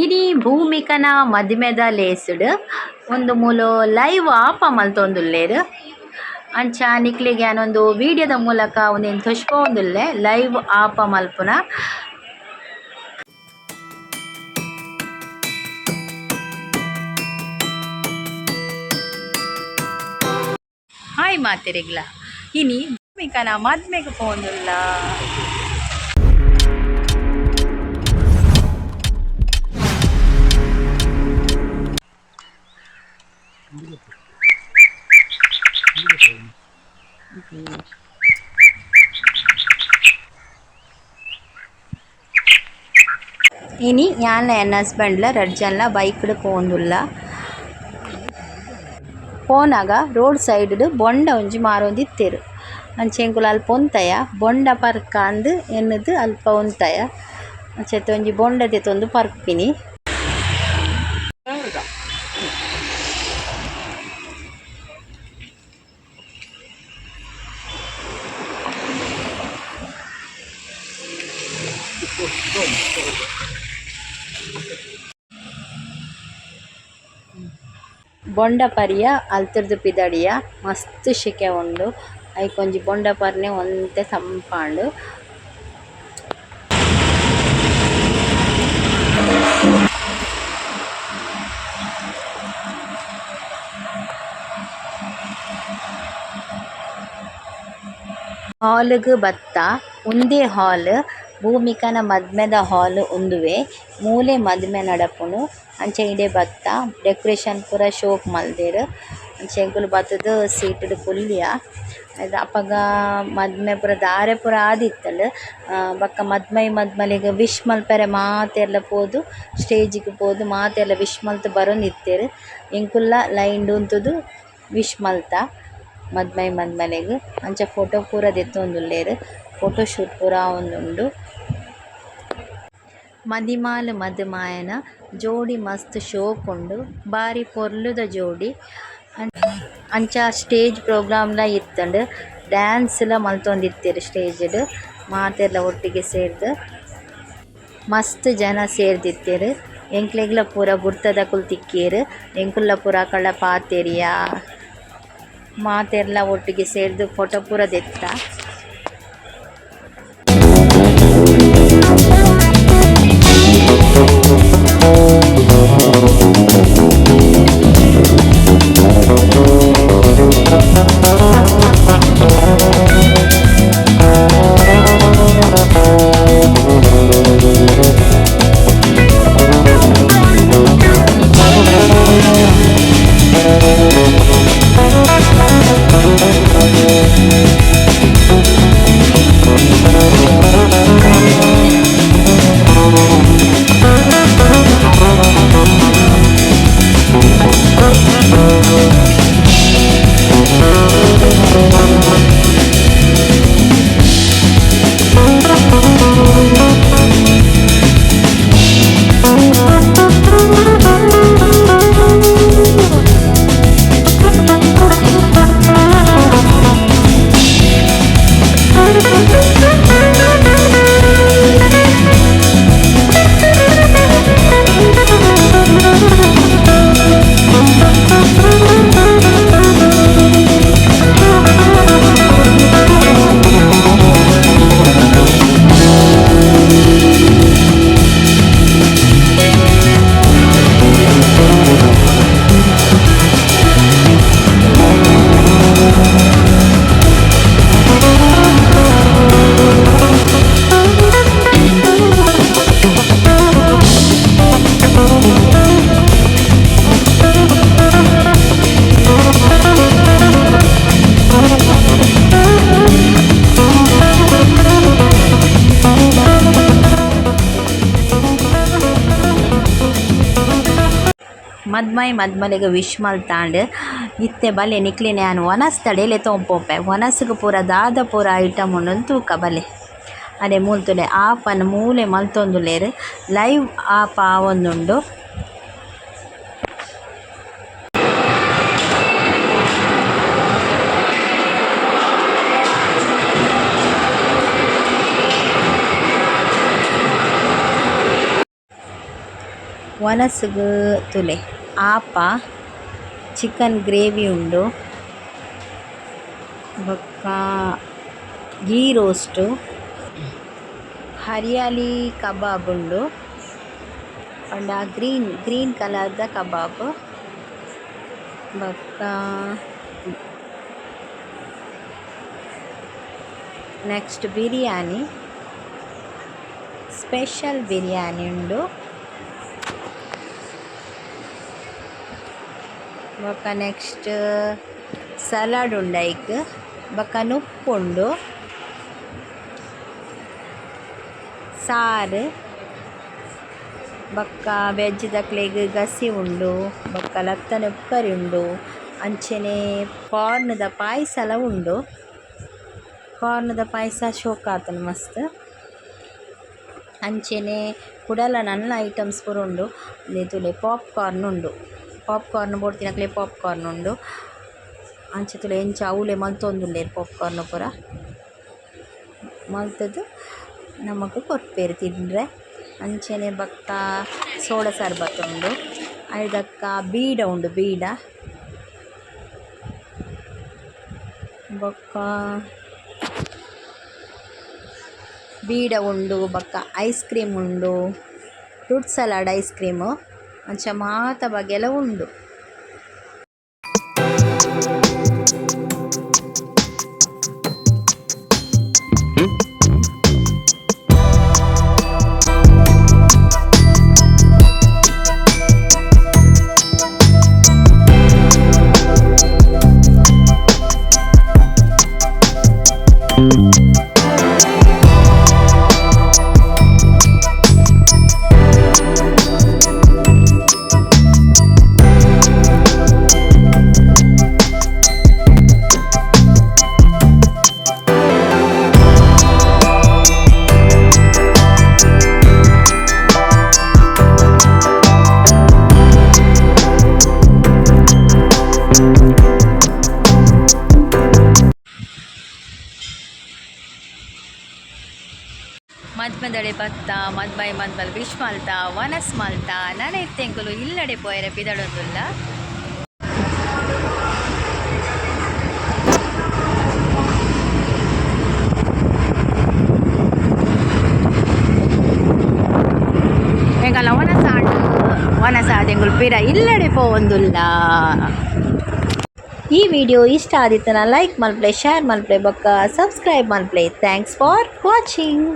ಇಡೀ ಭೂಮಿಕನ ಮದಿಮೆದ ಲೇಸುಡು. ಒಂದು ಮೂಲು ಲೈವ್ ಆಪ ಮಲ್ತೊಂದುಲ್ಲೆರ್. ಅಂಚ ನಿಕ್ಲೆಗ್ ಯಾನೊಂದು ವೀಡಿಯೋದ ಮೂಲಕ ಒಂದೆನ್ ತೋಜ್ಪಾವೊಂದುಲ್ಲೆ ಲೈವ್ ಆಪ ಮಲ್ಪುನ. ಹಾಯ್ ಮಾತೆರೆಗ್ಲ. ಇನಿ ಭೂಮಿಕನ ಮದ್ಮೆಗ್ ಪೋಂದುಲ್ಲ. ಇನಿ ಯಾನ್ಲ ಎನ್ನ ಹಸ್ಬೆಂಡ್ಲ ರಡ್ಡ್ ಜನ್ಲ ಬೈಕ್ಡ್ ಪೋವೊಂದುಲ್ಲ ಪೋನಾಗ ರೋಡ್ ಸೈಡ್ಡ್ ಬೊಂಡ ಒಂಜಿ ಮಾರೊಂದಿತ್ತೆರ್ ಅಂಚೆಂಕುಲು ಅಲ್ಪ ಒಂತಯ ಬೊಂಡ ಪರ್ಕ ಅಂದ್ ಎನ್ನುದು ಅಲ್ಪ ಒಂತಯ ಅಂಚೆತೆ ಒಂಜಿ ಬೊಂಡ ದೆತೊಂದು ಪರ್ಪಿನಿ ಬೊಂಡ ಪರಿಯ ಅಲ್ತುರ್ದು ಪಿದಡಿಯ, ಮಸ್ತ್ ಶೆಕೆ ಉಂಡು. ಐಕ್ ಒಂಜಿ ಬೊಂಡ ಪರ್ನೆ ಒಂತೆ ತಂಪಾಂಡ್. ಹಾಲ್ ಗ್ ಬತ್ತ ಉಂದೇ ಹಾಲ್ ಭೂಮಿಕನ ಮದ್ಮೆದ ಹಾಲ್ ಉಂದುವೆ, ಮೂಲೆ ಮದ್ಮೆ ನಡಪುಂಡು ಅಂಚ ಇಡೆ ಬತ್ತ, ಡೆಕೊರೇಷನ್ ಪೂರ ಶೋಕು ಮಲ್ದೆರ್, ಅಂಚ ಎಂಕುಲು ಬತ್ತುದು ಸೀಟ್ಡ್ ಕುಲ್ಲಿಯ ಐತ ಅಪಗ ಮದ್ಮೆ ಪೂರ ದಾರೆ ಪೂರ ಆದಿತ್ತುಂಡು ಬಕ್ಕ ಮದ್ಮೈ ಮದ್ಮಲೆಗ್ ವಿಶ್ ಮಲ್ಪರೆ ಮಾತೆರ್ಲ ಪೋದು ಸ್ಟೇಜ್ ಗ್ ಪೋದು ಮಾತೆರ್ಲ ವಿಶ್ ಮಲ್ತ್ ಬರೊಂದಿತ್ತೆರ್ ಎಂಕುಲ್ಲ ಲೈನ್ ಡ್ ಉಂತುದು ವಿಶ್ ಮಲ್ತ ಮದ್ಮೈ ಮದ್ಮಲೆಗ್, ಅಂಚ ಫೊಟೊ ಪೂರ ದೆತ್ತೊಂದುಲ್ಲೆರ್, ಫೋಟೋ ಶೂಟ್ ಪೂರ ಆವೊಂದುಂಡು. ಮದಿಮಾಲ್ ಮದಿಮಾಯನ ಜೋಡಿ ಮಸ್ತ್ ಶೋಕುಂಡು ಬಾರಿ ಪೊರ್ಲುದ ಜೋಡಿ ಅಂಚ ಸ್ಟೇಜ್ ಪ್ರೋಗ್ರಾಮ್ ಲ ಇತ್ತುಂಡು ಡ್ಯಾನ್ಸ್ ಲ ಮಲ್ತೊಂದಿತ್ತೆರ್ ಸ್ಟೇಜ್ ಡ್ ಮಾತೆರ್ಲ ಒಟ್ಟಿಗೆ ಸೇರ್ದ್ ಮಸ್ತ್ ಜನ ಸೇರ್ದಿತ್ತೆರ್ ಎಂಕ್ಲೆಗ್ಲ ಪೂರ ಬುರ್ತದಕುಲು ತಿಕ್ಕೆರ್ ಎಂಕುಲ್ಲ ಪೂರ ಕಳ್ಳ ಪಾತೆರ್ಯ ಮಾತೆರ್ಲ ಒಟ್ಟಿಗೆ ಸೇರ್ದ್ ಫೋಟೊ ಪೂರ ದೆತ್ತ ಮದ್ಮೈ ಮದ್ಮಲೆಗ್ ವಿಶ್ ಮಲ್ತಾಂಡ್, ಇತ್ತೆ ಬಲೆ ನಿಕ್ಲೆನೆ ಯಾನ್ ವನಸ್ ತಡೆಲೆ ತೋಂಪೋಪೆ. ವನಸ್ಗ್ ಪೂರ ದಾದ ಪೂರ ಐಟಮ್ ಉಂಡು ತೂಕ ಬಲೆ. ಅಡೆ ಮೂಲ್ತುಲೆ ಆಪನ್ ಮೂಲೆ ಮಲ್ತೊಂದುಲ್ಲೆರ್ ಲೈವ್ ಆಪ ಆವೊಂದುಂಡು. ವನಸುಗು ತುಲೆ. ಆಪ ಚಿಕನ್ ಗ್ರೇವಿ ಉಂಡು ಬೊಕ್ಕ ಗೀ ರೋಸ್ಟ್ ಹರಿಯಾಲಿ ಕಬಾಬ್ ಉಂಡು ಪಂಡ ಗ್ರೀನ್ ಗ್ರೀನ್ ಕಲರ್ದ ಕಬಾಬ್ ಬೊಕ್ಕ ನೆಕ್ಸ್ಟ್ ಬಿರಿಯಾನಿ ಸ್ಪೆಷಲ್ ಬಿರಿಯಾನಿ ಉಂಡು ಬೊಕ್ಕ ನೆಕ್ಸ್ಟ್, ಸಲಾಡ್ ಉಂಡ ಐಕ್, ಬೊಕ್ಕ ಉಂಡು, ಸಾರು, ಬೊಕ್ಕ ವೆಜ್ ದಕ್ಲೆಗ್ ಗಸಿ ಉಂಡು, ಬೊಕ್ಕ ಲತ್ತನ ಉಪ್ಪರಿ ಉಂಡು, ಅಂಚನೆ ದ ಪಾಯಸಲ ಉಂಡು. ಕಾರ್ನದ ಪಾಯಸ ಶೋಕ ಆತನ ಮಸ್ತ್. ಅಂಚನೆ ಕುಡಲ ನನ್ನ ಐಟಮ್ಸ್ ಪೂರ ಉಂಡು. ತೂಲೆ ಪಾಪ್‌ಕಾರ್ನ್ ಉಂಡು. ಪಾಪ್‌ಕಾರ್ನ್ ಬೋಡ್ತಿನಕ್ಲೆ ಪಾಪ್‌ಕಾರ್ನ್ ಉಂಡು. ಅಂಚ ತೂಲೆ ಎಂಚ ಅವ್ಲೆ ಮಲ್ತೊಂದುಲ್ಲೆರ್ ಪಾಪ್‌ಕಾರ್ನ್ ಪೂರ. ಮಲ್ತುದು ನಮಕ್ ಕೊರ್ಪೆರ್ ತಿಂಡ್ರೆ ಅಂಚೆನೆ ಬೊಕ್ಕ ಸೋಡ ಸರ್ಬತ್ ಉಂಡು. ಐದಕ್ಕ ಬೀಡ ಉಂಡು, ಬೀಡ. ಬೊಕ್ಕ ಬೀಡ ಉಂಡು ಬೊಕ್ಕ ಐಸ್ ಕ್ರೀಮ್ ಉಂಡು. Fruit salad ice cream. ಅಂಚ ಮಾತ ಬಗೆಲ ಉಂಡು ಮದ್ಮದಡೆ ಬತ್ತ ಮದ್ಮೈ ಮದ್ಮಲ್ ವಿಶ್ ಮಲ್ತ, ವನಸ್ ನನೆ ಇತ್ತೆಂಕುಲು ಇಲ್ಲಡೆ ಪೋಯರೆ ಪಿದಡೊಂದುಲ್ಲ ಎಂಕಲ್ಲ ವನಸ ವನಸ ಪಿರ ಇಲ್ಲಡೆ ಪೋವೊಂದುಲ್ಲ. ಈ ವಿಡಿಯೋ ಇಷ್ಟ ಆದಿತ್ತನ, ಲೈಕ್ ಮಲ್ಪ್ಲೆ ಶೇರ್ ಮಲ್ಪ್ಲೆ ಬೊಕ್ಕ ಸಬ್ಸ್ಕ್ರೈಬ್ ಮಲ್ಪ್ಲೆ. Thanks for watching